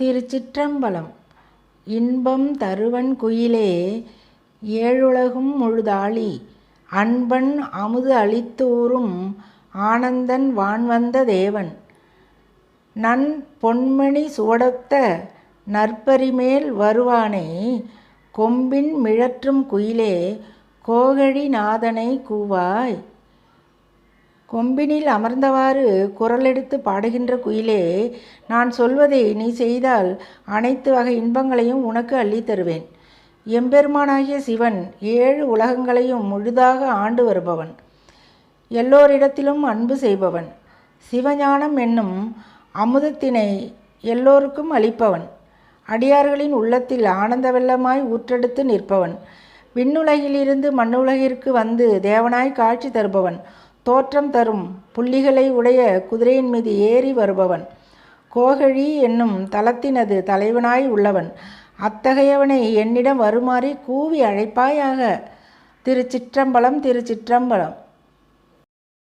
திருச்சிற்றம்பலம். இன்பம் தருவன் குயிலே ஏழுலகும் முழுதாளி அன்பன் அமுது அளித்தூறும் ஆனந்தன் வான்வந்த தேவன். நன் பொன்மணி சுவடத்த நற்பரிமேல் வருவானை கொம்பின் மிழற்றும் குயிலே கோகழி நாதனை கூவாய். கொம்பினில் அமர்ந்தவாறு குரலெடுத்து பாடுகின்ற குயிலே நான் சொல்வதை நீ செய்தால் அனைத்து வகை இன்பங்களையும் உனக்கு அள்ளி தருவேன். எம்பெருமானாகிய சிவன் ஏழு உலகங்களையும் முழுதாக ஆண்டு வருபவன். எல்லோரிடத்திலும் அன்பு செய்பவன். சிவஞானம் என்னும் அமுதத்தினை எல்லோருக்கும் அளிப்பவன். அடியார்களின் உள்ளத்தில் ஆனந்த வெள்ளமாய் ஊற்றெடுத்து நிற்பவன். விண்ணுலகிலிருந்து மண்ணுலகிற்கு வந்து தேவனாய் காட்சி தருபவன். தோற்றம் தரும் புள்ளிகளை உடைய குதிரையின் மீது ஏறி வருபவன். கோகழி என்னும் தலத்தினது தலைவனாய் உள்ளவன். அத்தகையவனை என்னிடம் வருமாறி கூவி அழைப்பாயாக. திருச்சிற்றம்பலம் திருச்சிற்றம்பலம்.